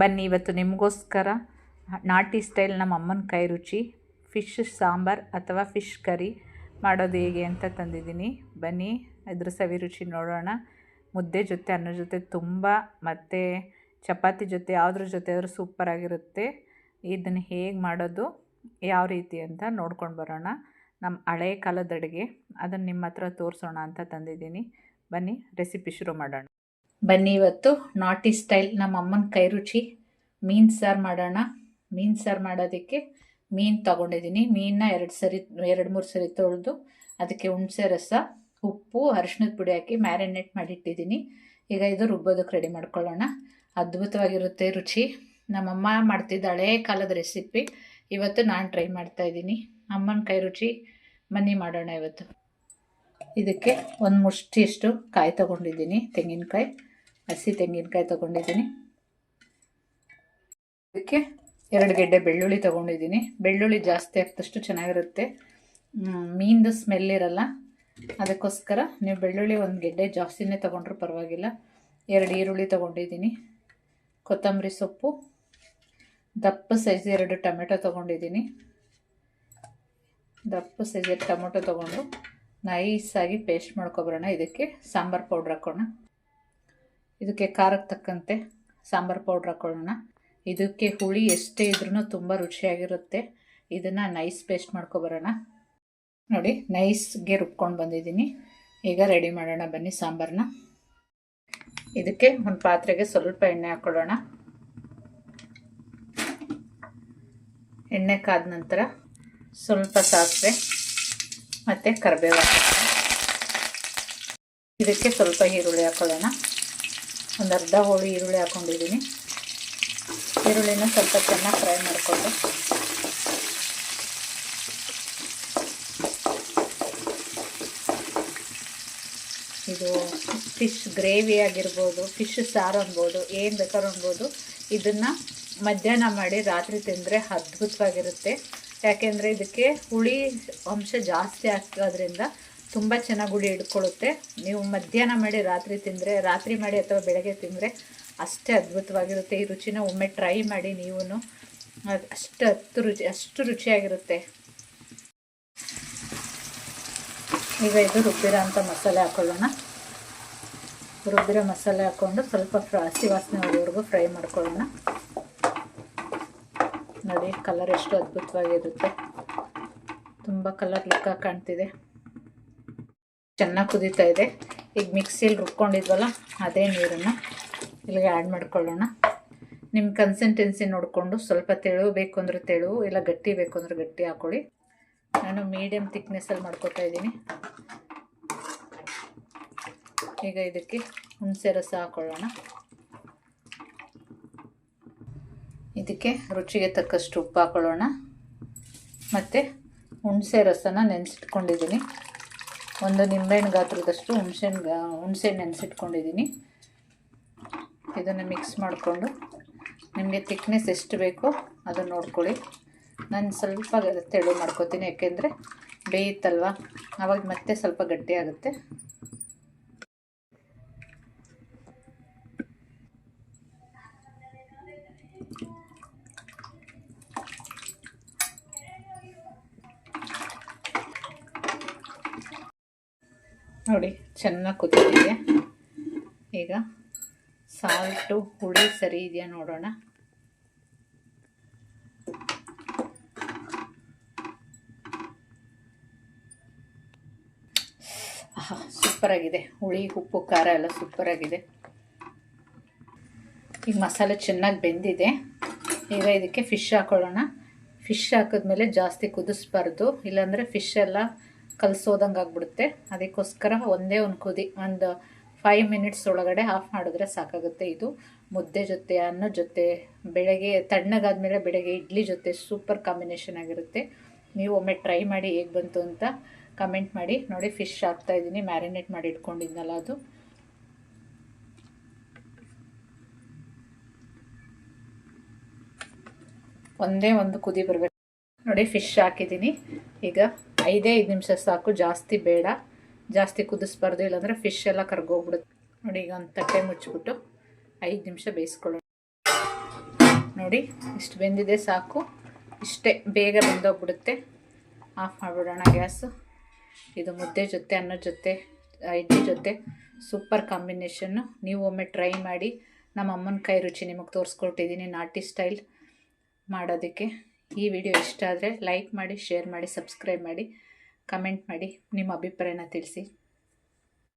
ಬನ್ನಿ ಇವತ್ತು ನಿಮಗೋಸ್ಕರ ನಾಟಿ ಸ್ಟೈಲ್ ನಮ್ಮ ಅಮ್ಮನ ಕೈ ರುಚಿ ಫಿಶ್ ಸಾಂಬಾರ್ ಅಥವಾ ಫಿಶ್ ಕರಿ ಮಾಡೋದು ಹೇಗೆ ಅಂತ ತಂದಿದ್ದೀನಿ. ಬನ್ನಿ, ಇದ್ರ ಸವಿ ರುಚಿ ನೋಡೋಣ. ಮುದ್ದೆ ಜೊತೆ, ಅನ್ನ ಜೊತೆ ತುಂಬ, ಮತ್ತು ಚಪಾತಿ ಜೊತೆ, ಯಾವುದ್ರ ಜೊತೆ ಆದರೂ ಸೂಪರಾಗಿರುತ್ತೆ ಇದನ್ನು ಹೇಗೆ ಮಾಡೋದು, ಯಾವ ರೀತಿ ಅಂತ ನೋಡ್ಕೊಂಡು ಬರೋಣ. ನಮ್ಮ ಹಳೆ ಕಾಲದ ಅಡುಗೆ ಅದನ್ನು ನಿಮ್ಮ ಹತ್ರ ತೋರಿಸೋಣ ಅಂತ ತಂದಿದ್ದೀನಿ. ಬನ್ನಿ ರೆಸಿಪಿ ಶುರು ಮಾಡೋಣ. ಬನ್ನಿ ಇವತ್ತು. ನಾಟಿ ಸ್ಟೈಲ್ ನಮ್ಮ ಅಮ್ಮನ ಕೈ ರುಚಿ. ಮೀನು ಸಾರು ಮಾಡೋಣ. ಮೀನು ಸಾರು ಮಾಡೋದಕ್ಕೆ ಮೀನು ತೊಗೊಂಡಿದ್ದೀನಿ. ಮೀನನ್ನ ಎರಡು ಸರಿ, ಎರಡು, ಮೂರು ಸರಿ ತೊಳೆದು ಅದಕ್ಕೆ ಹುಣಸೆ ರಸ, ಉಪ್ಪು ಅರಿಶಿನದ ಪುಡಿ ಹಾಕಿ ಮ್ಯಾರಿನೇಟ್ ಮಾಡಿಟ್ಟಿದ್ದೀನಿ. ಈಗ ಇದು ರುಬ್ಬೋದಕ್ಕೆ ರೆಡಿ ಮಾಡ್ಕೊಳ್ಳೋಣ. ಅದ್ಭುತವಾಗಿರುತ್ತೆ ರುಚಿ. ನಮ್ಮಮ್ಮ ಮಾಡ್ತಿದ್ದ ಹಳೇ ಕಾಲದ ರೆಸಿಪಿ ಇವತ್ತು ನಾನು ಟ್ರೈ ಮಾಡ್ತಾಯಿದ್ದೀನಿ ಅಮ್ಮನ ಕೈ ರುಚಿ. ಮನಿ ಮಾಡೋಣ ಇವತ್ತು. ಇದಕ್ಕೆ ಒಂದು ಮುಷ್ಟಿಯಷ್ಟು ಕಾಯಿ ತೊಗೊಂಡಿದ್ದೀನಿ. ತೆಂಗಿನಕಾಯಿ. ಹಸಿ ತೆಂಗಿನಕಾಯಿ ತೊಗೊಂಡಿದ್ದೀನಿ. ಅದಕ್ಕೆ ಎರಡು ಗೆಡ್ಡೆ ಬೆಳ್ಳುಳ್ಳಿ ತೊಗೊಂಡಿದ್ದೀನಿ. ಬೆಳ್ಳುಳ್ಳಿ ಜಾಸ್ತಿ ಹಾಕಿದಷ್ಟು ಚೆನ್ನಾಗಿರುತ್ತೆ. ಮೀನ್ದು ಸ್ಮೆಲ್ ಇರಲ್ಲ. ಅದಕ್ಕೋಸ್ಕರ ನೀವು ಬೆಳ್ಳುಳ್ಳಿ ಒಂದು ಗೆಡ್ಡೆ ಜಾಸ್ತಿನೇ ತೊಗೊಂಡ್ರೂ ಪರವಾಗಿಲ್ಲ. ಎರಡು ಈರುಳ್ಳಿ ತೊಗೊಂಡಿದ್ದೀನಿ. ಕೊತ್ತಂಬರಿ ಸೊಪ್ಪು, ದಪ್ಪ ಸೈಜ್ ಎರಡು ಟೊಮೆಟೊ ತೊಗೊಂಡಿದ್ದೀನಿ. ದಪ್ಪ ಸೈಜ್ ಟೊಮೆಟೊ ತೊಗೊಂಡು ನೈಸಾಗಿ ಪೇಸ್ಟ್ ಮಾಡ್ಕೊಬರೋಣ. ಇದಕ್ಕೆ ಸಾಂಬಾರು ಪೌಡ್ರ್ ಹಾಕೋಣ. ಇದಕ್ಕೆ ಖಾರಕ್ಕೆ ತಕ್ಕಂತೆ ಸಾಂಬಾರು ಪೌಡ್ರ್ ಹಾಕೊಳ್ಳೋಣ. ಇದಕ್ಕೆ ಹುಳಿ ಎಷ್ಟೇ ಇದ್ರೂ ತುಂಬ ರುಚಿಯಾಗಿರುತ್ತೆ. ಇದನ್ನು ನೈಸ್ ಪೇಸ್ಟ್ ಮಾಡ್ಕೊಬರೋಣ ನೋಡಿ, ನೈಸ್ಗೆ ರುಬ್ಕೊಂಡು ಬಂದಿದ್ದೀನಿ. ಈಗ ರೆಡಿ ಮಾಡೋಣ ಬನ್ನಿ ಸಾಂಬಾರನ್ನ ಇದಕ್ಕೆ ಒಂದು ಪಾತ್ರೆಗೆ ಸ್ವಲ್ಪ ಎಣ್ಣೆ ಹಾಕ್ಕೊಳ್ಳೋಣ ಎಣ್ಣೆ ಕಾದ ನಂತರ ಸ್ವಲ್ಪ ಸಾಸಿವೆ ಮತ್ತು ಕರಿಬೇವು ಇದಕ್ಕೆ ಸ್ವಲ್ಪ ಈರುಳ್ಳಿ ಹಾಕ್ಕೊಳ್ಳೋಣ ಒಂದು ಅರ್ಧ ಹೋಳಿ ಈರುಳ್ಳಿ ಹಾಕೊಂಡಿದ್ದೀನಿ. ಈರುಳ್ಳಿನ ಸ್ವಲ್ಪ ಚೆನ್ನಾಗಿ ಫ್ರೈ ಮಾಡಿಕೊಂಡು. ಇದು ಫಿಶ್ ಗ್ರೇವಿ ಆಗಿರ್ಬೋದು, ಫಿಶ್ ಸಾರು ಅನ್ಬೋದು, ಏನು ಬೇಕಾದ್ರೂ ಅನ್ಬೋದು. ಇದನ್ನು ಮಧ್ಯಾಹ್ನ ಮಾಡಿ ರಾತ್ರಿ ತಿಂದರೆ ಅದ್ಭುತವಾಗಿರುತ್ತೆ. ಯಾಕೆಂದರೆ ಇದಕ್ಕೆ ಹುಳಿ ಅಂಶ ಜಾಸ್ತಿ ಹಾಕೋದ್ರಿಂದ ತುಂಬ ಚೆನ್ನಾಗಿ ಹುಳಿ ಹಿಡ್ಕೊಳ್ಳುತ್ತೆ ನೀವು ಮಧ್ಯಾಹ್ನ ಮಾಡಿ ರಾತ್ರಿ ತಿಂದರೆ, ರಾತ್ರಿ ಮಾಡಿ ಅಥವಾ ಬೆಳಗ್ಗೆ ತಿಂದರೆ ಅಷ್ಟೇ ಅದ್ಭುತವಾಗಿರುತ್ತೆ. ಈ ರುಚಿನ ಒಮ್ಮೆ ಟ್ರೈ ಮಾಡಿ ನೀವು ಅಷ್ಟು ಹತ್ತು ರುಚಿ, ಅಷ್ಟು ರುಚಿಯಾಗಿರುತ್ತೆ. ಈಗ ಇದು ರುಬ್ಬಿರೋ ಅಂತ ಮಸಾಲೆ ಹಾಕ್ಕೊಳ್ಳೋಣ ರುಬ್ಬಿರೋ ಮಸಾಲೆ ಹಾಕ್ಕೊಂಡು ಸ್ವಲ್ಪ ಹಸಿ ವಾಸನೆ ಹೋಗೋವರೆಗೂ ಫ್ರೈ ಮಾಡ್ಕೊಳ್ಳೋಣ. ನೋಡಿ, ಕಲರ್ ಎಷ್ಟು ಅದ್ಭುತವಾಗಿರುತ್ತೆ. ತುಂಬ ಕಲರ್ ಲುಕ್ಕಾಗಿ ಕಾಣ್ತಿದೆ. ಚೆನ್ನಾಗಿ ಕುದೀತಾ ಇದೆ. ಈಗ ಮಿಕ್ಸಿಯಲ್ಲಿ ರುಬ್ಕೊಂಡಿದ್ವಲ್ಲ, ಅದೇ ನೀರನ್ನು ಇಲ್ಲಿಗೆ ಆ್ಯಡ್ ಮಾಡ್ಕೊಳ್ಳೋಣ. ನಿಮ್ಮ ಕನ್ಸಿಸ್ಟೆನ್ಸಿ ನೋಡಿಕೊಂಡು ಸ್ವಲ್ಪ ತೆಳು ಬೇಕು ಅಂದರೆ ತೆಳು, ಇಲ್ಲ ಗಟ್ಟಿ ಬೇಕು ಅಂದರೆ ಗಟ್ಟಿ ಹಾಕ್ಕೊಳ್ಳಿ ನಾನು ಮೀಡಿಯಮ್ ತಿಕ್ನೆಸ್ಸಲ್ಲಿ ಮಾಡ್ಕೊತಾ ಇದ್ದೀನಿ. ಈಗ ಇದಕ್ಕೆ ಹುಣಸೆ ರಸ ಹಾಕೊಳ್ಳೋಣ. ಇದಕ್ಕೆ ರುಚಿಗೆ ತಕ್ಕಷ್ಟು ಉಪ್ಪು ಹಾಕ್ಕೊಳ್ಳೋಣ ಮತ್ತು ಹುಣಸೆ ರಸನ ನೆನೆಸಿಟ್ಕೊಂಡಿದ್ದೀನಿ. ಒಂದು ನಿಂಬೆಹಣ್ಣು ಗಾತ್ರದಷ್ಟು ಹುಣಸೆಹಣ್ಣು ಹುಣಸೆಹಣ್ಣು ನೆನೆಸಿಟ್ಕೊಂಡಿದ್ದೀನಿ ಇದನ್ನು ಮಿಕ್ಸ್ ಮಾಡಿಕೊಂಡು ನಿಮಗೆ ತಿಕ್ನೆಸ್ ಎಷ್ಟು ಬೇಕೋ ಅದನ್ನು ನೋಡ್ಕೊಳ್ಳಿ. ನಾನು ಸ್ವಲ್ಪ ತೆಳು ಮಾಡ್ಕೋತೀನಿ, ಯಾಕೆಂದರೆ ಬೇಯುತ್ತಲ್ವ ಆವಾಗ ಮತ್ತೆ ಸ್ವಲ್ಪ ಗಟ್ಟಿ ನೋಡಿ, ಚೆನ್ನಾಗಿ ಕುದಿತಿದೆ. ಈಗ ಸಾಲ್ಟು, ಹುಳಿ ಸರಿ ಇದೆಯಾ ನೋಡೋಣ. ಸೂಪರ್ ಸೂಪರಾಗಿದೆ. ಹುಳಿ, ಉಪ್ಪು, ಖಾರ ಎಲ್ಲ ಸೂಪರಾಗಿದೆ. ಈಗ ಮಸಾಲೆ ಚೆನ್ನಾಗಿ ಬೆಂದಿದೆ. ಈಗ ಇದಕ್ಕೆ ಫಿಶ್ ಹಾಕೊಳ್ಳೋಣ. ಫಿಶ್ ಹಾಕಿದ್ಮೇಲೆ ಜಾಸ್ತಿ ಕುದಿಸ್ಬಾರ್ದು. ಇಲ್ಲಾಂದರೆ ಫಿಶ್ ಎಲ್ಲ ಕಲಸೋದಂಗೆ ಅದಕ್ಕೋಸ್ಕರ ಒಂದೇ ಒಂದು ಕುದಿ, ಒಂದು ಫೈವ್ ಮಿನಿಟ್ಸ್ ಒಳಗಡೆ ಆಫ್ ಮಾಡಿದ್ರೆ ಸಾಕಾಗುತ್ತೆ ಇದು. ಮುದ್ದೆ ಜೊತೆ, ಅನ್ನ ಜೊತೆ, ಬೆಳಗ್ಗೆ ತಣ್ಣಗಾದ್ಮೇಲೆ ಬೆಳಗ್ಗೆ ಇಡ್ಲಿ ಜೊತೆ ಸೂಪರ್ ಕಾಂಬಿನೇಷನ್ ಆಗಿರುತ್ತೆ. ನೀವು ಒಮ್ಮೆ ಟ್ರೈ ಮಾಡಿ ಹೇಗೆ ಬಂತು ಅಂತ ಕಮೆಂಟ್ ಮಾಡಿ. ನೋಡಿ ಫಿಶ್ ಹಾಕ್ತಾ ಇದ್ದೀನಿ ಮ್ಯಾರಿನೇಟ್ ಮಾಡಿ ಇಟ್ಕೊಂಡಿದ್ನಲ್ಲ ಅದು. ಒಂದೇ ಒಂದು ಕುದಿ ಬರಬೇಕು. ನೋಡಿ ಫಿಶ್ ಹಾಕಿದ್ದೀನಿ. ಈಗ ಐದೇ ಐದು ನಿಮಿಷ ಸಾಕು, ಜಾಸ್ತಿ ಬೇಡ. ಜಾಸ್ತಿ ಕುದಿಸ್ಬಾರ್ದು, ಇಲ್ಲಾಂದರೆ ಫಿಶ್ ಎಲ್ಲ ಕರ್ಗೋಗ್ಬಿಡುತ್ತೆ. ನೋಡಿ, ಈಗ ಒಂದು ತಟ್ಟೆ ಮುಚ್ಚಿಬಿಟ್ಟು ಐದು ನಿಮಿಷ ಬೇಯಿಸ್ಕೊಳ್ಳೋಣ. ನೋಡಿ, ಇಷ್ಟು ಬೆಂದಿದೆ ಸಾಕು. ಇಷ್ಟೇ, ಬೇಗ ಬೆಂದೋಗ್ಬಿಡುತ್ತೆ. ಆಫ್ ಮಾಡಿಬಿಡೋಣ ಗ್ಯಾಸು. ಇದು ಮುದ್ದೆ ಜೊತೆ ಅನ್ನದ ಜೊತೆ, ಇಡ್ಲಿ ಜೊತೆ. ಸೂಪರ್ ಕಾಂಬಿನೇಷನ್ನು ನೀವು ಒಮ್ಮೆ ಟ್ರೈ ಮಾಡಿ. ನಮ್ಮ ಅಮ್ಮನ ಕೈ ರುಚಿ ನಿಮಗೆ ತೋರಿಸ್ಕೊಟ್ಟಿದ್ದೀನಿ, ನಾಟಿ ಸ್ಟೈಲ್ ಮಾಡೋದಕ್ಕೆ. ಈ ವಿಡಿಯೋ ಇಷ್ಟ ಆದರೆ ಲೈಕ್ ಮಾಡಿ, ಶೇರ್ ಮಾಡಿ, ಸಬ್ಸ್ಕ್ರೈಬ್ ಮಾಡಿ, ಕಮೆಂಟ್ ಮಾಡಿ, ನಿಮ್ಮ ಅಭಿಪ್ರಾಯನ ತಿಳಿಸಿ.